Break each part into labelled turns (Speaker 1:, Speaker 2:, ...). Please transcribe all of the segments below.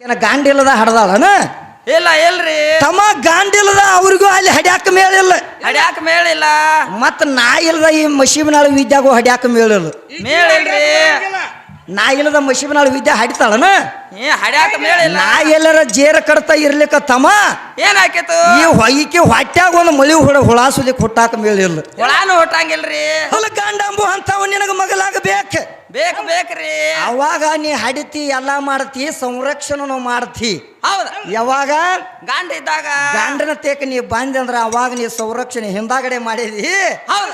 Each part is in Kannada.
Speaker 1: ಏನ ಗಾಂಡಿಲ್ಲದ ಹಡ್ದಾಳನ?
Speaker 2: ಇಲ್ಲ ಇಲ್ರಿ.
Speaker 1: ತಮ್ಮ ಗಾಂಡಿಲ್ಲದ ಅವ್ರಿಗೂ ಅಲ್ಲಿ ಹಡ್ಯಾಕ ಮೇಳಿಲ್ಲ
Speaker 2: ಹಡ್ಯಾಕ ಮೇಳಿಲ್ಲ
Speaker 1: ಮತ್ತ ನಾ ಇಲ್ಲದ ಈ ಮಶೀಬನಾಳ ವಿದ್ಯಾಗೂ ಹಡ್ಯಾಕ ಮೇಳಿಲ್ಲ
Speaker 2: ಮೇಳಿಲ್ರಿ
Speaker 1: ನಾ ಇಲ್ಲದ ಮಶೀಬನಾಳ ವಿದ್ಯಾ ಹಡಿತಾಳನ?
Speaker 2: ಏ ಹಡ್ಯಾಕ ಮೇಳಿಲ್ಲ
Speaker 1: ನಾ ಎಲ್ಲರ ಜೇರ ಕಡ್ತಾ ಇರ್ಲಿಕ್ಕ ತಮ
Speaker 2: ಏನಾಕೇತು?
Speaker 1: ಈ ಹೊಯ್ಕೆ ಹೊಟ್ಯಾಗ ಒಂದು ಮಳಿ ಹುಳ ಹುಳಾಸುಲಿ ಹುಟ್ಟಾಕ ಮೇಳಿಲ್ಲ
Speaker 2: ಹುಳಾನು ಹುಟ್ಟಂಗಿಲ್ರಿ
Speaker 1: ಹೊಲ ಗಂಡಂಬು ಅಂತವ ನಿನಗ ಮಗಲಾಗಬೇಕ
Speaker 2: ಬೇಕು ಬೇಕ್ರಿ.
Speaker 1: ಅವಾಗ ನೀ ಹಡಿತಿ ಎಲ್ಲ ಮಾಡ್ತಿ ಸಂರಕ್ಷಣನು ಮಾಡ್ತಿ.
Speaker 2: ಹೌದು.
Speaker 1: ಯಾವಾಗ?
Speaker 2: ಗಂಡ ಇದ್ದಾಗ.
Speaker 1: ಗಂಡನ ತೇಕ ನೀ ಬಂದೆ ಅಂದ್ರ ಅವಾಗ ನೀ ಸಂರಕ್ಷಣೆ ಹಿಂದಾಗಡೆ ಮಾಡಿದಿ.
Speaker 2: ಹೌದ.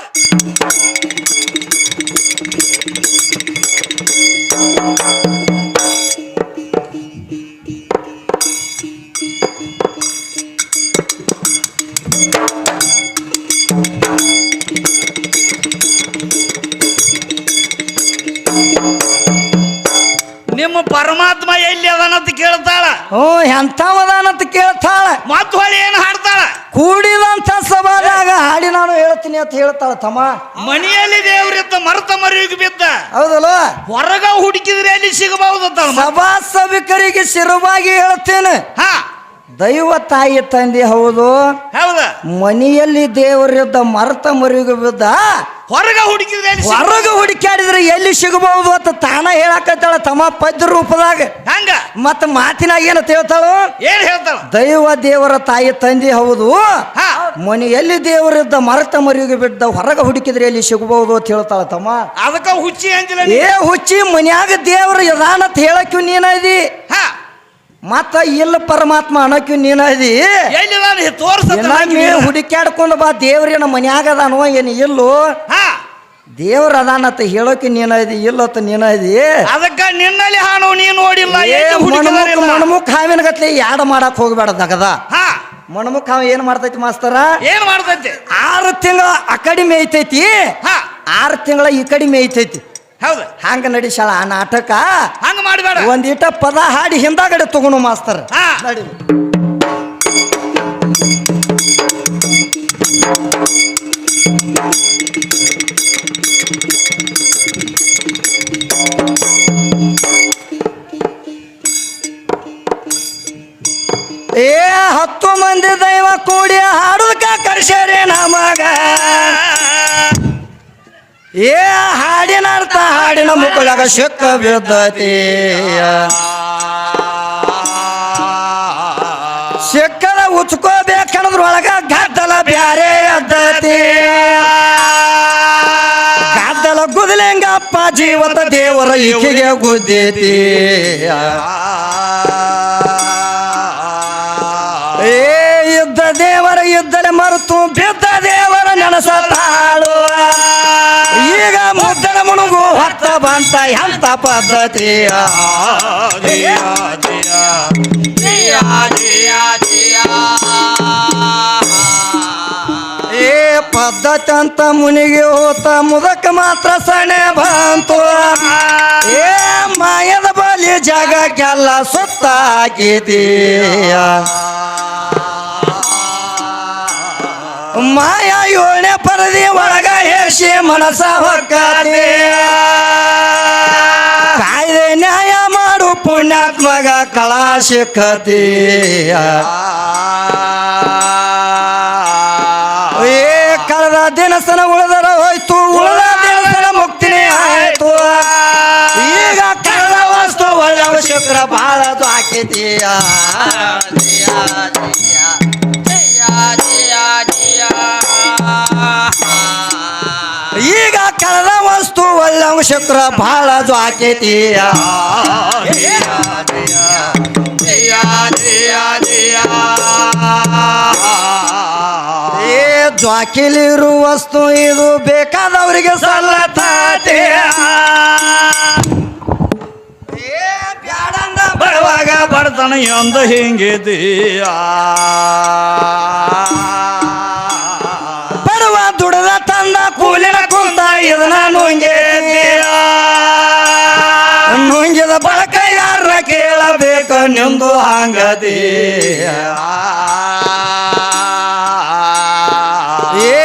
Speaker 3: ನಿಮ್ಮ ಪರಮಾತ್ಮ ಎಲ್ಲಿ ಅದನ್ನಂತ ಕೇಳ್ತಾಳ?
Speaker 1: ಹ್ಞೂ ಎಂಥವದಾನಂತ ಕೇಳ್ತಾಳ?
Speaker 3: ಮತ್ ಹೊಳಿ ಏನ್ ಹಾಡ್ತಾಳ?
Speaker 1: ಕೂಡಿದಂಥ ಸಭಾದಾಗ ಹಾಡಿ ನಾನು ಹೇಳ್ತೀನಿ ಅಂತ ಹೇಳ್ತಾಳ ತಮ್ಮ.
Speaker 3: ಮನೆಯಲ್ಲಿ ದೇವ್ರಿದ್ದ ಮರ್ತ ಮರಿವಿಗೆ ಬಿದ್ದ.
Speaker 1: ಹೌದಲ್ಲ?
Speaker 3: ಹೊರಗ ಹುಡುಕಿದ್ರೆ ಎಲ್ಲಿ ಸಿಗಬಹುದು ಅಂತ
Speaker 1: ಸಭಾ ಸಭಿಕರಿಗೆ ಶಿರವಾಗಿ ಹೇಳ್ತೇನೆ.
Speaker 3: ಹಾ.
Speaker 1: ದೈವ ತಾಯಿ ತಂದೆ ಹೌದು.
Speaker 3: ಹೌದ.
Speaker 1: ಮನೆಯಲ್ಲಿ ದೇವರಿದ್ದ ಮರತ ಮರಿಗೂ ಬಿದ್ದ
Speaker 3: ಹೊರಗ ಹುಡುಕಿದ್ರೆ
Speaker 1: ಹೊರಗ ಹುಡುಕ್ಯಾಡಿದ್ರೆ ಎಲ್ಲಿ ಸಿಗಬಹುದು ಅಂತ ತಾನ ಹೇಳಕತ್ತಾಳ ತಮ್ಮ ಪದ್ಯ ರೂಪದಾಗ.
Speaker 3: ಹಂಗ.
Speaker 1: ಮತ್ತ ಮಾತಿನಾಗ ಏನಂತ ಹೇಳ್ತಾಳು
Speaker 3: ಏನ್ ಹೇಳ್ತಾಳ?
Speaker 1: ದೈವ ದೇವರ ತಾಯಿ ತಂದೆ ಹೌದು. ಮನೆಯಲ್ಲಿ ದೇವರಿದ್ದ ಮರತ ಮರಿಗೂ ಬಿದ್ದ ಹೊರಗ ಹುಡುಕಿದ್ರೆ ಎಲ್ಲಿ ಸಿಗಬಹುದು ಅಂತ ಹೇಳ್ತಾಳ ತಮ್ಮ.
Speaker 3: ಅದಕ್ಕ ಹುಚ್ಚಿ ಅಂತ.
Speaker 1: ಏ ಹುಚ್ಚಿ ಮನ್ಯಾಗ ದೇವ್ರ ಇದಾನಂತ ಹೇಳಕ್ಯೂ ನೀನದಿ
Speaker 3: ಹಾ.
Speaker 1: ಮತ್ತ ಇಲ್ಲ ಪರಮಾತ್ಮ ಅನ್ನಕ್ಯೂ ನೀನದಿ
Speaker 3: ಎಲ್ಲಿ ನಾನು ತೋರ್ಸ
Speaker 1: ಹುಡುಕ್ಯಾಡ್ಕೊಂಡು ಬಾ ದೇವ್ರೇನ ಮನ್ಯಾಗ ಅದಾನೋ ಏನು ಇಲ್ಲೋ. ದೇವ್ರ ಅದಾನತ್ತ ಹೇಳೋಕೆ ನೀನದಿ ಇಲ್ಲತ್ತ ನೀನದಿ
Speaker 3: ಅದಕ್ಕೆ ನಿನ್ನಲ್ಲಿ ಹಾನು ನೀ ನೋಡಿಲ್ಲ
Speaker 1: ಮಣ್ಮುಖ ಎಲ್ಲಿ ಹಾವಿನ ಗತ್ಲೆ ಯಾಡ ಮಾಡಕ್ ಹೋಗ್ಬೇಡ ದಗದ ಮಣ್ಮುಖ ಹಾವು ಏನ್ ಮಾಡ್ತೈತಿ ಮಾಸ್ತರ?
Speaker 3: ಏನ್ ಮಾಡ್ತೈತಿ?
Speaker 1: ಆರು ತಿಂಗಳ ಅಕಡಿಮೆ
Speaker 3: ಐತೈತಿ.
Speaker 1: ಆರು ತಿಂಗಳ ಈ ಕಡಿಮೆ ಮೇಯ್ತೈತಿ
Speaker 3: ಹೌದ.
Speaker 1: ಹಂಗ ನಡಿಸಾಳ ಆ ನಾಟಕ
Speaker 3: ಹಂಗ ಮಾಡಬೇಡ.
Speaker 1: ಒಂದಿಟ ಪದ ಹಾಡಿ ಹಿಂದಾಗಡೆ ತಗೊಂಡು ಮಾಸ್ತರ್.
Speaker 3: ಹಾ.
Speaker 1: ನಡಿ. ಏ ಹತ್ತು ಮಂದಿ ದೈವ ಕೂಡಿ ಹಾಡುದಕ್ಕ ಕರ್ಸ್ಯಾರೇ ನಮಗ ಏ ಹಾಡಿನ ಅರ್ಥ ಹಾಡಿನ ಮುಕ್ಕಳಾಗ ಸಿಕ್ಕ ಬಿದ್ದತಿ. ಸಿಕ್ಕದ ಉಚ್ಕೋಬೇಕನ್ನದ್ರೊಳಗ ಗದ್ದಲ ಬ್ಯಾರೆ ಅದ್ದತಿ. ಗದ್ದಲ ಗುದಲಿಂಗಪ್ಪ ಜೀವದ ದೇವರ ಈಕೆಗೆ ಗುದ್ದೈತಿ. ಏ ಯುದ್ಧ ದೇವರ ಯುದ್ಧಲೆ ಮರೆತು ಬಿದ್ದ ದೇವರ ನೆನಸತಾಳು ಹೊತ್ತ ಬಂತ ಎಂತ ಪದ್ಧತಿಯ ಏ ಪದ್ಧತಿ ಅಂತ ಮುನಿಗೆ ಹೋತ ಮುದಕ ಮಾತ್ರ ಸಣೆ ಬಂತು ಏ ಮಾಯದ ಬಲಿ ಜಗಕ್ಕೆಲ್ಲ ಸುತ್ತಾಕಿದೀಯ ಮಾಯ ಏಳನೇ ಪರದಿ ಒಳಗ ಹೇಸಿ ಮನಸ ಹೊಕ್ಕತಿ ಕಾಯ್ದೆ ನ್ಯಾಯ ಮಾಡು ಪುಣ್ಯಾತ್ಮಗ ಕಳಾ ಸಿಕ್ಕತೀಯ ಏ ಕಳೆದ ದಿನಸನ ಉಳಿದರ ಹೋಯ್ತು ಉಳಿದ ದಿನಸನ ಮುಕ್ತಿನೇ ಆಯ್ತು ಈಗ ಕಳೆದ ವಸ್ತು ಒಳ್ಳೆ ಶುಕ್ರ ಬಹಳ ಹಾಕಿದೀಯ ಒಳ್ಳೆ ಶುಕ್ರ ಬಹಳ ದ್ವಾಕೆತಿಯ ಏ ಜ್ವಾಕಿಲಿರು ವಸ್ತು ಇದು ಬೇಕಾದವರಿಗೆ ಸಲ್ಲತಾತೆ ಏ ಬ್ಯಾಡಂದ
Speaker 3: ಬರುವಾಗ ಬಡತನ ಎಂದು ಹಿಂಗಿದೀಯ?
Speaker 1: ಬರುವ ದುಡದ ತಂದ ಕೂಲಿನ ಇದನ್ನ ನುಂಗೇತಿಯ ನುಂಗಿದ ಬಳಕ ಯಾರ ಕೇಳಬೇಕು ನಿಂದು ಹಂಗದಿ ಏ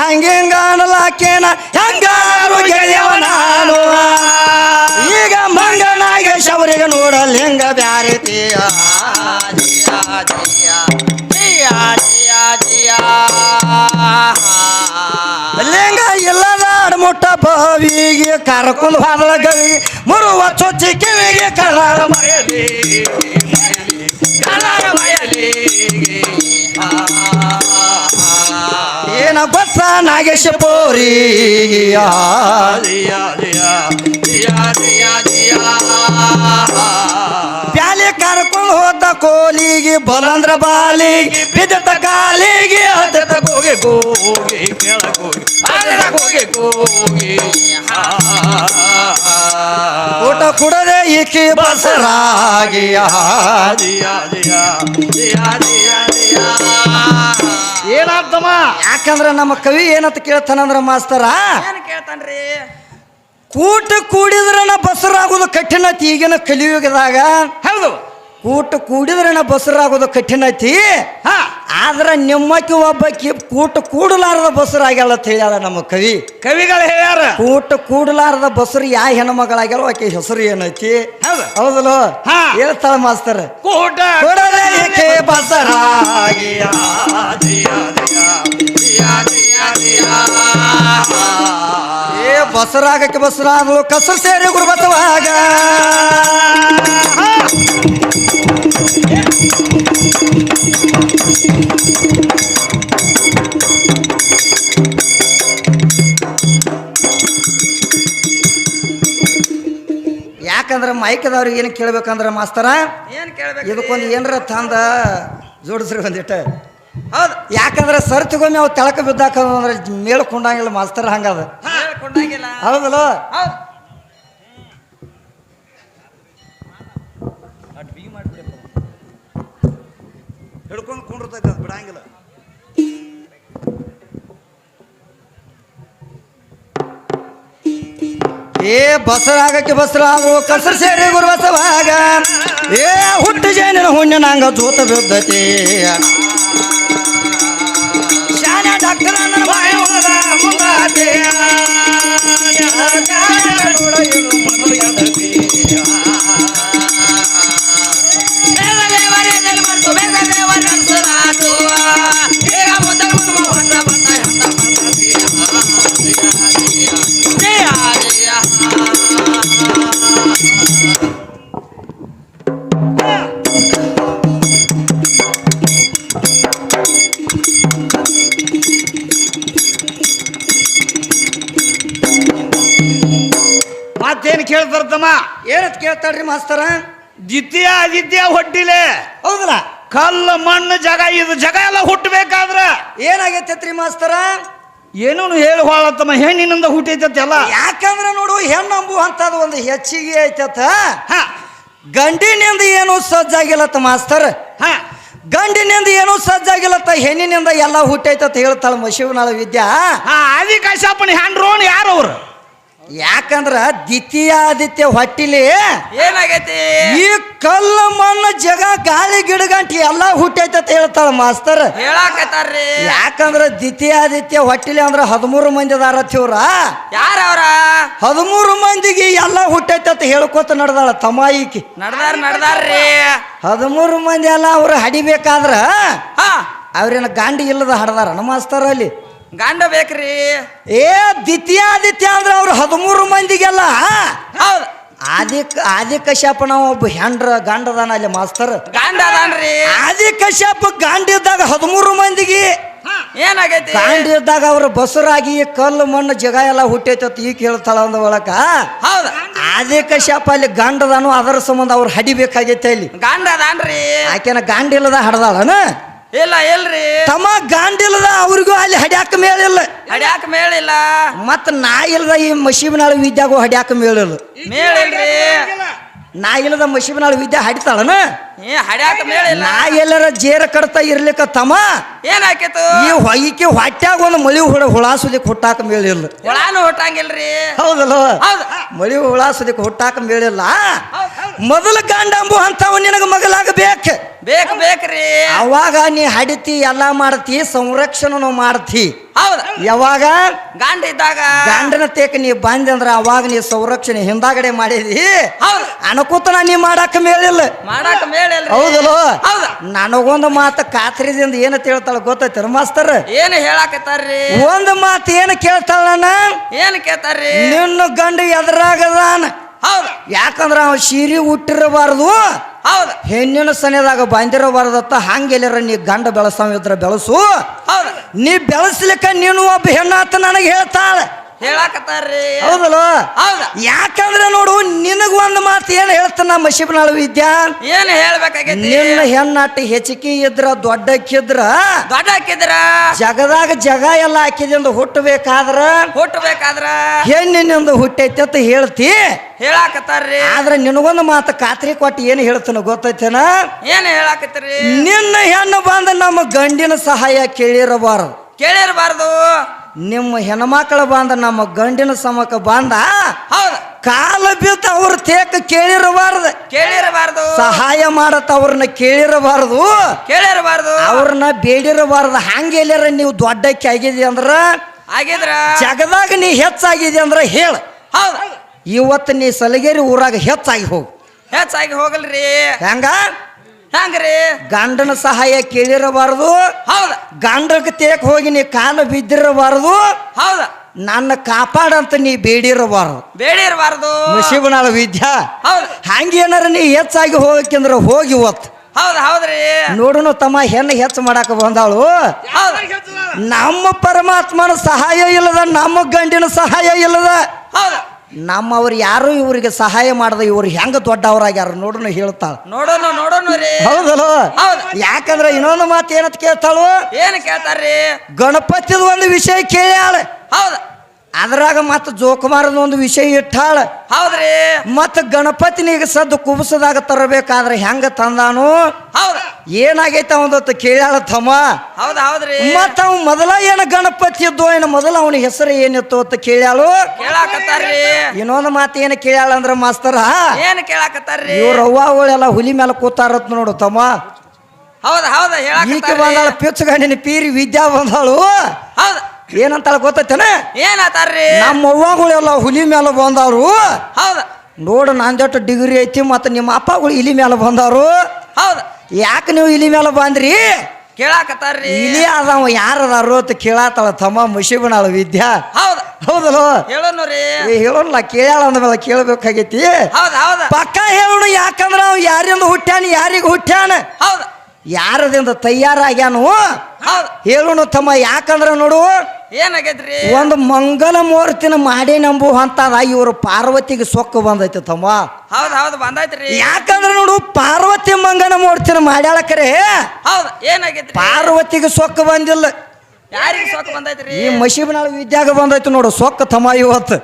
Speaker 1: ಹಂಗಿಂಗ ಅನ್ನಲಾಕೇನ ಹೆಂಗಾರು ಗೆಳೆಯವ ನಾನು? ಈಗ ಮಂಗನಾಗ ಶವರಿಗೆ ನೋಡಲ್ ಹೆಂಗ ಬ್ಯಾರೆ
Speaker 2: ಜಿಯಾ, ಜಿಯ ಜಿಯ ಜಿಯ ಜಿಯ.
Speaker 1: ಅಡಮುಟ್ಟ ಬಾವಿಗೆ ಕರ್ಕೊಂಡು ಹೋದಳ ಗವಿ ಮುರುವ ಚೊಚ್ಚಿ ಕಿವಿಗೆ ಕಲಾರ ಮರೆಯಲಿ
Speaker 2: ಕಲಾರ ಮಯಲಿ
Speaker 1: ಏನ ಬಸ್ಸ ನಾಗೇಶ ಪೋರಿ ಪ್ಯಾಲೆ ಕರ್ಕೊಂಡು ಹೋದ ಕೋಲಿಗೆ ಬಲಂದ್ರ ಬಾಲಿಗೆ ಬಿದ್ದತ ಕಾಲಿಗೆ ಹತ್ತಿರ
Speaker 3: ಗೋಗೆ ಹೋಗಿ ಕೆಳಗೋಗಿ
Speaker 2: ಅದರ ಗೋಗೆ ಹೋಗಿ
Speaker 1: ಊಟ ಕುಡದೆ ಈಕೆ
Speaker 3: ಜಿಯ ಏನಾಗ್ತಮ್ಮ?
Speaker 1: ಯಾಕಂದ್ರ ನಮ್ಮ ಕವಿ ಏನಂತ ಕೇಳ್ತಾನಂದ್ರ ಮಾಸ್ತರ
Speaker 2: ಏನ್ ಕೇಳ್ತಾನ್ರಿ?
Speaker 1: ಕೂಟ ಕೂಡಿದ್ರನ ಬಸರಾಗೋದು ಕಠಿಣ ಈಗಿನ ಕಲಿಯುಗದಾಗ
Speaker 3: ಹೌದು.
Speaker 1: ಕೂಟ ಕೂಡಿದ್ರನ ಬಸರಾಗೋದು ಕಠಿಣ ಐತಿ
Speaker 3: ಹಾ.
Speaker 1: ಆದ್ರೆ ನಿಮ್ಮಕ್ಕಿ ಒಬ್ಬಕಿ ಕೂಟ ಕೂಡಲಾರದ ಬಸರಾಗ್ಯಾಳ ಅಂತ ಹೇಳ್ಯಾರ ನಮ್ಮ ಕವಿ.
Speaker 3: ಕವಿಗಳು ಹೇಳ್ಯಾರ.
Speaker 1: ಕೂಟ ಕೂಡಲಾರದ ಬಸರು ಯಾ ಹೆಣ್ಮಗಳಾಗ್ಯಾಳ ಆಕೆ ಹೆಸರು ಏನೈತಿ?
Speaker 3: ಹೌದು.
Speaker 1: ಹೌದಲ್ಲ. ಹೇಳ್ತಾಳ ಮಾಸ್ತರ.
Speaker 3: ಕೂಟ
Speaker 1: ಕೂಡಲೇಕೆ ಬಸರಾಗಿಯ ಏ ಬಸರಾಗಕ್ಕೆ ಬಸರಾದಳು ಕಸರು ಸೇರಿ ಗುರು ಬಸವಾಗ ಯಾಕಂದ್ರೆ ಮೈಕದವ್ರಿಗೆ ಏನು ಕೇಳ್ಬೇಕಂದ್ರೆ ಮಾಸ್ತರ
Speaker 2: ಏನು ಕೇಳ್ಬೇಕು
Speaker 1: ಇದಕ್ಕೊಂದು ಏನರ ತಂದ ಜೋಡಿಸ್ರಿ ಬಂದಿಟ್ಟ
Speaker 2: ಹೌದು.
Speaker 1: ಯಾಕಂದ್ರೆ ಸರ್ತಿಗೊಮ್ಮೆ ಅವು ತೆಳಕ ಬಿದ್ದಾಕ ಅಂದ್ರೆ ಮೇಳ ಕೊಂಡಂಗಿಲ್ಲ ಮಾಸ್ತರ ಹಂಗದ ಹೌದಲ್ಲ?
Speaker 2: ಹೌದು.
Speaker 3: ಹಿಡ್ಕೊಂಡು ಕುಂಡಿರ್ತೈತೆ ಅದು, ಬಿಡಂಗಿಲ್ಲ.
Speaker 1: ಏ, ಬಸರಾಗಕ್ಕೆ ಬಸರಾದ್ರು ಕಸರು ಸೇರಿ ಗುರು ಬಸವಾಗ ಏ, ಹುಟ್ಟು ಜೇನಿನ ಹುಣ್ಣಿನ ಹಂಗ ಜೋತ ಬಿದ್ದತಿ. ಶಾನೆ ಡಾಕ್ಟರ್ ನನ್ನ ಬಾಯಿ ಹೋದ ಮುಂದಾತಿ.
Speaker 3: ಕೇಳ್ತಾರ ತಮ್ಮ?
Speaker 1: ಏನತ್ ಕೇಳ್ತಾಳ್ರಿ ಮಾಸ್ತರ?
Speaker 3: ದ್ವಿತೀಯ ಆದಿತ್ಯ ಹೊಟ್ಟಿಲೆ.
Speaker 1: ಹೌದಲ್ಲ?
Speaker 3: ಕಲ್ಲು ಮಣ್ಣು ಜಗ ಇದು ಜಗ ಎಲ್ಲ ಹುಟ್ಟಬೇಕಾದ್ರ.
Speaker 1: ಏನಾಗೈತೈತ್ರಿ ಮಾಸ್ತರ?
Speaker 3: ಏನೂ ಹೇಳಿ ಹೋಳತ್ತಮ್ಮ ಹೆಣ್ಣಿನಿಂದ ಹುಟ್ಟೈತಲ್ಲ
Speaker 1: ಯಾಕಂದ್ರೆ ನೋಡು ಹೆಣ್ಣು ಅಂತದ ಒಂದು ಹೆಚ್ಚಿಗೆ ಐತತ
Speaker 3: ಹ.
Speaker 1: ಗಂಡಿನಿಂದ ಏನು ಸಜ್ಜಾಗಿಲ್ಲತ್ತ ಮಾಸ್ತರ್.
Speaker 3: ಹ.
Speaker 1: ಗಂಡಿನಿಂದ ಏನು ಸಜ್ಜಾಗಿಲ್ಲತ್ತ ಹೆಣ್ಣಿನಿಂದ ಎಲ್ಲ ಹುಟ್ಟೈತತ್ ಹೇಳ್ತಾಳ ಮಶಿವನಾಳ ವಿದ್ಯಾ.
Speaker 3: ಹಾ ಆದಿ ಹೆಣ್ಣು ಹ್ಯಾಂಡ್ರೋನ್ ಯಾರು ಅವ್ರು
Speaker 1: ಯಾಕಂದ್ರ ದ್ವಿತೀಯ ಆದಿತ್ಯ ಹೊಟ್ಟಿಲಿ
Speaker 2: ಏನಾಗೈತಿ?
Speaker 1: ಈ ಕಲ್ಲು ಮಣ್ಣು ಜಗ ಗಾಳಿ ಗಿಡಗಂಟಿ ಎಲ್ಲ ಹುಟ್ಟೈತತ್ ಹೇಳ್ತಾಳ ಮಾಸ್ತರ್.
Speaker 2: ಹೇಳಾಕತ್ತಾರ್ರಿ.
Speaker 1: ಯಾಕಂದ್ರ ದ್ವಿತೀಯಾದಿತ್ಯ ಹೊಟ್ಟಿಲಿ ಅಂದ್ರ ಹದಿಮೂರು ಮಂದಿ ಅದಾರ ತಿವ್ರ
Speaker 2: ಯಾರವ್ರ
Speaker 1: ಹದಿಮೂರು ಮಂದಿಗೆ ಎಲ್ಲ ಹುಟ್ಟೈತತ್ ಹೇಳ್ಕೊತ ನಡ್ದಾಳ ತಮಾಯಿಕಿ
Speaker 2: ನಡ್ದಾರ ನಡ್ದಾರ್ರಿ.
Speaker 1: ಹದಿಮೂರು ಮಂದಿ ಎಲ್ಲ ಅವ್ರು ಹಡಿಬೇಕಾದ್ರ ಅವ್ರೇನ ಗಾಂಡಿ ಇಲ್ಲದ ಹಡ್ದಾರ ನಮ್ಮ ಮಾಸ್ತರ್ ಅಲ್ಲಿ.
Speaker 2: ಗಂಡ ಬೇಕ್ರಿ?
Speaker 1: ಏ ದ್ವಿತೀಯ ಆದಿತ್ಯ ಅಂದ್ರೆ ಅವ್ರು ಹದಿಮೂರು ಮಂದಿಗೆಲ್ಲ
Speaker 2: ಹೌದು.
Speaker 1: ಆದಿ ಆದಿ ನಾವು ಒಬ್ಬ ಹೆಂಡ್ರ ಗಂಡದಾನ ಅಲ್ಲಿ ಮಾಸ್ತರ್.
Speaker 2: ಗಂಡ ಅದಾನ್ರಿ
Speaker 1: ಆದಿ ಗಂಡ ಇದ್ದಾಗ ಹದಿಮೂರು ಮಂದಿಗೆ.
Speaker 2: ಏನಾಗೈತಿ?
Speaker 1: ಇದ್ದಾಗ ಅವ್ರು ಬಸರಾಗಿ ಕಲ್ಲು ಮಣ್ಣು ಜಗ ಎಲ್ಲ ಹುಟ್ಟೈತತ್ ಈಗ ಹೇಳ್ತಾಳ ಅಂದ ಒಳಕ.
Speaker 2: ಹೌದು.
Speaker 1: ಆದಿ ಕಶ್ಯಪ ಅಲ್ಲಿ ಗಂಡದಾನು ಅದರ ಸಂಬಂಧ ಅವ್ರು ಹಡಿಬೇಕಾಗೈತೆ ಅಲ್ಲಿ.
Speaker 2: ಗಂಡ ಅದಾನ್ರಿ
Speaker 1: ಆಕೆನ ಗಾಂಡಿಲ್ಲದ ಹಡ್ದಾಳನ?
Speaker 2: ಇಲ್ಲ ಇಲ್ರಿ.
Speaker 1: ತಮ್ಮ ಗಾಂಡಿಲ್ಲದ ಅವ್ರಿಗೂ ಅಲ್ಲಿ ಹಡ್ಯಾಕ ಮೇಳಿಲ್ಲ
Speaker 2: ಹಡ್ಯಾಕ ಮೇಳಿಲ್ಲ
Speaker 1: ಮತ್ತ ನಾ ಇಲ್ಲದ ಈ ಮಶೀಬನಾಳ ವಿದ್ಯಾಗೂ ಹಡ್ಯಾಕ ಮೇಳಿಲ್ಲ
Speaker 2: ಮೇಳಿಲ್ರಿ
Speaker 1: ನಾ ಇಲ್ಲದ ಮಶೀಬನಾಳ ವಿದ್ಯಾ ಹಡಿತಾಳನ?
Speaker 2: ಏ ಹಡ್ಯಾಕ ಮೇಳಿಲ್ಲ
Speaker 1: ನಾ ಎಲ್ಲರ ಜೇರ ಕಡ್ತಾ ಇರ್ಲಿಕ್ಕ ತಮ್ಮ.
Speaker 2: ಏನಾಕಿತು?
Speaker 1: ಈ ಹೊಯ್ಕೆ ಹೊಟ್ಯಾಗ ಒಂದು ಮಳಿ ಹುಳ ಹುಳಾಸುದಿಕ್ ಹುಟ್ಟಾಕ ಮೇಳಿಲ್ಲ
Speaker 2: ಹುಳಾನು ಹುಟ್ಟಂಗಿಲ್ರಿ?
Speaker 1: ಹೌದಲ್ಲ?
Speaker 2: ಹೌದ್.
Speaker 1: ಮಳಿ ಹುಳಾಸುದಿಕ್ ಹುಟ್ಟಾಕ ಮೇಳಿಲ್ಲ ಮೊದಲು ಗಾಂಡಾಂಬು ಅಂತವ ನಿನಗ ಮಗಲಾಗಬೇಕ ಬೇಕು.
Speaker 2: ಬೇಕ್ ಬೇಕ್ರಿ.
Speaker 1: ಅವಾಗ ನೀ ಹಡಿತಿ ಎಲ್ಲ ಮಾಡ್ತಿ ಸಂರಕ್ಷಣನು ಮಾಡ್ತಿ.
Speaker 2: ಹೌದ.
Speaker 1: ಯಾವಾಗ?
Speaker 2: ಗಂಡ ಇದ್ದಾಗ.
Speaker 1: ಗಂಡನ ತೇಕ ನೀ ಬಂದಂದ್ರ ಅವಾಗ ನೀ ಸಂರಕ್ಷಣೆ ಹಿಂದಾಗಡೆ ಮಾಡಿದಿ. ಅನುಕೂತನ ನೀ ಮಾಡಾಕ ಮೇಳಿಲ್ಲ
Speaker 2: ಮಾಡಾಕ ಮೇಳಿಲ್ರಿ
Speaker 1: ಹೌದಲ್ಲ?
Speaker 2: ಹೌದ?
Speaker 1: ನನಗೊಂದು ಮಾತು ಖಾತ್ರಿದಿಂದ ಏನಂತ ಹೇಳ್ತಾಳ ಗೊತ್ತೈತಿ ಮಾಸ್ತರ್?
Speaker 2: ಏನ್ ಹೇಳಾಕತ್ತಾರ್ರಿ?
Speaker 1: ಒಂದು ಮಾತು ಏನು ಕೇಳ್ತಾಳ
Speaker 2: ಏನ್ ಕೇಳ್ತಾರ್ರಿ?
Speaker 1: ನಿನ್ನ ಗಂಡ ಎದುರಾಗದಾನ
Speaker 2: ಹೌದ?
Speaker 1: ಯಾಕಂದ್ರ ಅವ ಸೀರೆ ಹುಟ್ಟಿರಬಾರದು
Speaker 2: ಹೌದ?
Speaker 1: ಹೆಣ್ಣಿನ ಸನಿದಾಗ ಬಂದಿರಬಾರ್ದತ್ತ ಹಂಗೆಲ್ಲರ ನೀ ಗಂಡ ಬೆಳೆಸವಿದ್ರ ಬೆಳೆಸು.
Speaker 2: ಹೌದ?
Speaker 1: ನೀ ಬೆಳೆಸ್ಲಿಕ್ಕ ನೀನು ಒಬ್ಬ ಹೆಣ್ಣಾತ ನನಗೆ ಹೇಳ್ತಾಳೆ.
Speaker 2: ಹೇಳಾಕತ್ತಾರ್ರಿ.
Speaker 1: ಹೌದಲ್ಲ?
Speaker 2: ಹೌದ.
Speaker 1: ಯಾಕಂದ್ರೆ ನೋಡು ನಿನಗ ಒಂದು ಮಾತು ಏನು ಹೇಳ್ತಾನ ಮಶಿಬನಾಳ ವಿದ್ಯಾ?
Speaker 2: ಏನು ಹೇಳ್ಬೇಕಾಗೈತಿ
Speaker 1: ನಿನ್ನ ಹೆಣ್ಣಾಟ ಹೆಚ್ಚಿಗೆ ಇದ್ರ ದೊಡ್ಡಕ್ಕಿದ್ರ
Speaker 2: ದೊಡ್ಡ ಹಾಕಿದ್ರ
Speaker 1: ಜಗದಾಗ ಜಗ ಎಲ್ಲ ಹಾಕಿದಿಂದ ಹುಟ್ಟಬೇಕಾದ್ರ?
Speaker 2: ಹುಟ್ಟಬೇಕಾದ್ರ?
Speaker 1: ಹೆಣ್ಣಿನಿಂದ ಹುಟ್ಟೈತಿ ಅಂತ ಹೇಳ್ತಿ?
Speaker 2: ಹೇಳಾಕತ್ತಾರ್ರಿ.
Speaker 1: ಆದ್ರೆ ನಿನಗೊಂದು ಮಾತು ಖಾತ್ರಿ ಕೊಟ್ಟು ಏನು ಹೇಳ್ತಾನ ಗೊತ್ತೈತೇನ?
Speaker 2: ಏನ್ ಹೇಳಾಕತ್ತೀರಿ?
Speaker 1: ನಿನ್ನ ಹೆಣ್ಣು ಬಂದ ನಮ್ಮ ಗಂಡಿನ ಸಹಾಯ ಕೇಳಿರಬಾರದು.
Speaker 2: ಕೇಳಿರ್ಬಾರ್ದು.
Speaker 1: ನಿಮ್ಮ ಹೆಣ್ಮಕ್ಳು ಬಂದ ನಮ್ಮ ಗಂಡಿನ ಸಮಕ ಬಂದ
Speaker 2: ಹೌದು.
Speaker 1: ಕಾಲ ಬಿದ್ದ ಅವ್ರ ತೇಕ ಕೇಳಿರಬಾರ್ದು.
Speaker 2: ಕೇಳಿರಬಾರ್ದು.
Speaker 1: ಸಹಾಯ ಮಾಡತ್ತ ಅವ್ರನ್ನ ಕೇಳಿರಬಾರ್ದು.
Speaker 2: ಕೇಳಿರಬಾರ್ದು.
Speaker 1: ಅವ್ರನ್ನ ಬೇಡಿರಬಾರ್ದು. ಹಂಗೆಲ್ಲರ ನೀವು ದೊಡ್ಡಕ್ಕೆ ಆಗಿದೆ ಅಂದ್ರ?
Speaker 2: ಆಗಿದ್ರ?
Speaker 1: ಜಗದಾಗ ನೀ ಹೆಚ್ಚಾಗಿದೆ ಅಂದ್ರ ಹೇಳ.
Speaker 2: ಹೌದು.
Speaker 1: ಇವತ್ತು ನೀ ಸಲಗೇರಿ ಊರಾಗ ಹೆಚ್ಚಾಗಿ ಹೋಗು.
Speaker 2: ಹೆಚ್ಚಾಗಿ ಹೋಗಲ್ರಿ.
Speaker 1: ಹೆಂಗ?
Speaker 2: ಹಂಗ್ರಿ?
Speaker 1: ಗಂಡನ ಸಹಾಯ ಕೇಳಿರಬಾರದು.
Speaker 2: ಹೌದ.
Speaker 1: ಗಂಡಕ್ಕೆ ತೇಕ್ ಹೋಗಿ ನೀ ಕಾಲು ಬಿದ್ದಿರಬಾರದು.
Speaker 2: ಹೌದ.
Speaker 1: ನನ್ನ ಕಾಪಾಡಂತ ನೀ ಬೇಡಿರಬಾರದು.
Speaker 2: ಬೇಡಿರಬಾರದು.
Speaker 1: ಶಿವನಾಳ ವಿದ್ಯಾ.
Speaker 2: ಹೌದು.
Speaker 1: ಹಂಗೇನಾರ ನೀ ಹೆಚ್ಚಾಗಿ ಹೋಗಕ್ಕೆಂದ್ರ ಹೋಗಿ ಇವತ್ತು
Speaker 2: ಹೌದು ಹೌದ್ರಿ.
Speaker 1: ನೋಡುನು ತಮ್ಮ ಹೆಣ್ಣು ಹೆಚ್ಚು ಮಾಡಾಕ ಬಂದಾಳು. ನಮ್ಮ ಪರಮಾತ್ಮನ ಸಹಾಯ ಇಲ್ಲದ ನಮ್ಮ ಗಂಡಿನ ಸಹಾಯ ಇಲ್ಲದ.
Speaker 2: ಹೌದ.
Speaker 1: ನಮ್ಮವ್ರು ಯಾರು ಇವರಿಗೆ ಸಹಾಯ ಮಾಡದ ಇವ್ರು ಹೆಂಗ ದೊಡ್ಡವರಾಗ್ಯಾರ ನೋಡೋಣ ಹೇಳ್ತಾಳ.
Speaker 2: ನೋಡೋಣ ನೋಡೋಣ ರೀ.
Speaker 1: ಹೌದಲ್ಲ?
Speaker 2: ಹೌದು.
Speaker 1: ಯಾಕಂದ್ರೆ ಇನ್ನೊಂದು ಮಾತು ಏನಂತ ಕೇಳ್ತಾಳು?
Speaker 2: ಏನ್ ಕೇಳ್ತಾರ್ರಿ?
Speaker 1: ಗಣಪತಿದ ಒಂದು ವಿಷಯ ಕೇಳ್ಯಾಳ.
Speaker 2: ಹೌದ.
Speaker 1: ಅದ್ರಾಗ ಮತ್ತೆ ಜೋಕುಮಾರದ ಒಂದು ವಿಷಯ ಇಟ್ಟಾಳ.
Speaker 2: ಹೌದ್ರಿ.
Speaker 1: ಮತ್ತ ಗಣಪತಿನಿಗೆ ಸದ್ದು ಕುಬಸದಾಗ ತರಬೇಕಾದ್ರೆ ಹೆಂಗ ತಂದಾನು?
Speaker 2: ಹೌದ.
Speaker 1: ಏನಾಗೈತ ಅವನದತ್ತ ಕೇಳ್ಯಾಳ ತಮ್ಮ?
Speaker 2: ಹೌದ ಹೌದ್ರಿ.
Speaker 1: ಮತ್ತ ಅವ್ ಮೊದಲ ಏನ ಗಣಪತಿ ಇದ್ದು ಏನ ಮೊದಲ ಅವನ ಹೆಸರು ಏನಿತ್ತು ಅಂತ ಕೇಳ್ಯಾಳು?
Speaker 2: ಕೇಳಾಕತ್ತಾರ್ರಿ.
Speaker 1: ಇನ್ನೊಂದು ಮಾತು ಏನ ಕೇಳ್ಯಾಳ ಅಂದ್ರ ಮಾಸ್ತರ?
Speaker 2: ಏನ್ ಕೇಳಾಕತ್ತಾರ್ರಿ.
Speaker 1: ಇವ್ರ ಅವ್ವಗಳೆಲ್ಲ ಹುಲಿ ಮೇಲೆ ಕೂತಾರತ್ ನೋಡು ತಮ್ಮ.
Speaker 2: ಹೌದ ಹೌದ
Speaker 1: ಈಕೆ
Speaker 2: ಹೇಳಾಕತ್ತಾರ್ರಿ.
Speaker 1: ಬಂದಾಳ ಪಿಚ್ಚು ಗಂಡಿನ ಪೀರಿ ವಿದ್ಯಾ ಬಂದಾಳು.
Speaker 2: ಹೌದ.
Speaker 1: ಏನಂತಾಳ ಗೊತ್ತೈತೇನ?
Speaker 2: ಏನತಾರ್ರಿ? ನಮ್ಮ
Speaker 1: ನಮ್ಮ ಅವ್ವಗಳೆಲ್ಲ ಹುಲಿ ಮೇಲೆ ಬಂದವರು
Speaker 2: ಹೌದ.
Speaker 1: ನೋಡು ನಂದೆಟ್ಟು ಡಿಗ್ರಿ ಐತಿ ಮತ್ತು ನಿಮ್ಮ ಅಪ್ಪಗಳು ಇಲಿ ಮೇಲೆ ಬಂದವರು
Speaker 2: ಹೌದು.
Speaker 1: ಯಾಕೆ ನೀವು ಇಲಿ ಮೇಲೆ ಬಂದ್ರಿ?
Speaker 2: ಕೇಳಾಕತ್ತಾರ್ರಿ.
Speaker 1: ಇಲಿ ಅದಾವ ಯಾರದಾರು ಅಂತ ಕೇಳಾತಾಳ ತಮ್ಮ ಮುಷಿಬನಾಳ ವಿದ್ಯಾ.
Speaker 2: ಹೌದು.
Speaker 1: ಹೌದಲ್ಲ?
Speaker 2: ಹೇಳೋನು ರೀ.
Speaker 1: ಹೇಳೋಲ್ಲ ಕೇಳ್ಯಾಳ ಅಂದ್ಮೇಲೆ ಕೇಳಬೇಕಾಗೈತಿ.
Speaker 2: ಹೌದು ಹೌದು.
Speaker 1: ಪಕ್ಕ ಹೇಳೋಣ ಯಾಕಂದ್ರೆ ಅವ್ ಯಾರಿಂದ ಹುಟ್ಟ್ಯಾನ ಯಾರಿಗೆ ಹುಟ್ಟ್ಯಾನ
Speaker 2: ಹೌದು.
Speaker 1: ಯಾರದಿಂದ ತಯಾರಾಗ್ಯಾನು?
Speaker 2: ಹೌದು.
Speaker 1: ಹೇಳೋಣ ತಮ್ಮ ಯಾಕಂದ್ರೆ ನೋಡು
Speaker 2: ಏನಾಗೈತ್ರಿ?
Speaker 1: ಒಂದು ಮಂಗಲ ಮೂರ್ತಿನ ಮಾಡಿ ನಂಬುವಂತದ ಇವರು ಪಾರ್ವತಿಗೆ ಸೊಕ್ಕು ಬಂದೈತಿ ತಮ್ಮ.
Speaker 2: ಹೌದ್ ಹೌದ್ ಬಂದೈತ್ರಿ.
Speaker 1: ಯಾಕಂದ್ರೆ ನೋಡು ಪಾರ್ವತಿ ಮಂಗನ ಮೂರ್ತಿನ ಮಾಡ್ಯಾಳಕ್ರೆ
Speaker 2: ಹೌದ್ ಏನಾಗೈತಿ ಏನಾಗೈತ್ರಿ?
Speaker 1: ಪಾರ್ವತಿಗೆ ಸೊಕ್ಕು ಬಂದಿಲ್ಲ.
Speaker 2: ಯಾರಿಗೆ ಸೊಕ್ಕ ಬಂದೈತ್ರಿ?
Speaker 1: ಈ ಮಶಿಬನಾಳ ವಿದ್ಯಾಗ ಬಂದೈತಿ ನೋಡು ಸೊಕ್ಕ ತಮ್ಮ ಇವತ್ತು.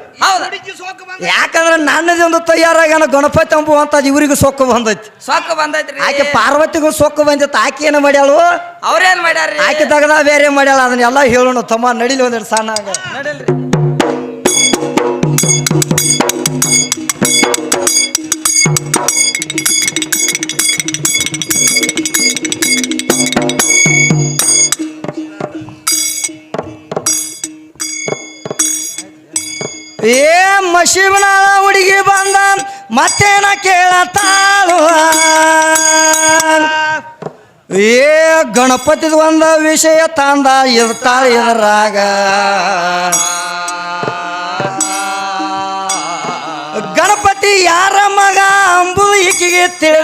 Speaker 1: ಯಾಕಂದ್ರೆ ನನ್ನದೊಂದು ತಯಾರಾಗ ಗಣಪತಿ ಅಂತ ಇವರಿಗೂ ಸೊಕ್ಕ ಬಂದೈತಿ.
Speaker 2: ಸೊಕ್ಕ ಬಂದೈತಿ
Speaker 1: ಆಕೆ ಪಾರ್ವತಿಗೂ ಸೊಕ್ಕು ಬಂದಿತ್ತು ಆಕೆ ಏನು ಮಾಡ್ಯಾಳು?
Speaker 2: ಅವ್ರೇನ್ ಮಾಡ್ಯಾರ
Speaker 1: ಆಕೆ ತಗದ ಬೇರೆ ಮಾಡ್ಯಾಳ ಅದನ್ನೆಲ್ಲ ಹೇಳೋಣ ತಮ್ಮ ನಡಿಲಿ ಒಂದೆರಡು ಸಣ್ಣ ನಡೀಲಿ
Speaker 2: ನಡಿಲ್ರಿ.
Speaker 1: ಏ ಮಶಿಬನಾಳ ಹುಡುಗಿ ಬಂದ, ಮತ್ತೇನ ಕೇಳತಾಳು ಏ ಗಣಪತಿದ ಒಂದ ವಿಷಯ ತಂದ ಇರ್ತಾಳ ಇದರಾಗ ಗಣಪತಿ ಯಾರ ಮಗ ಅಂಬುದು ಈಕಿಗೆ ತಿಳಿದ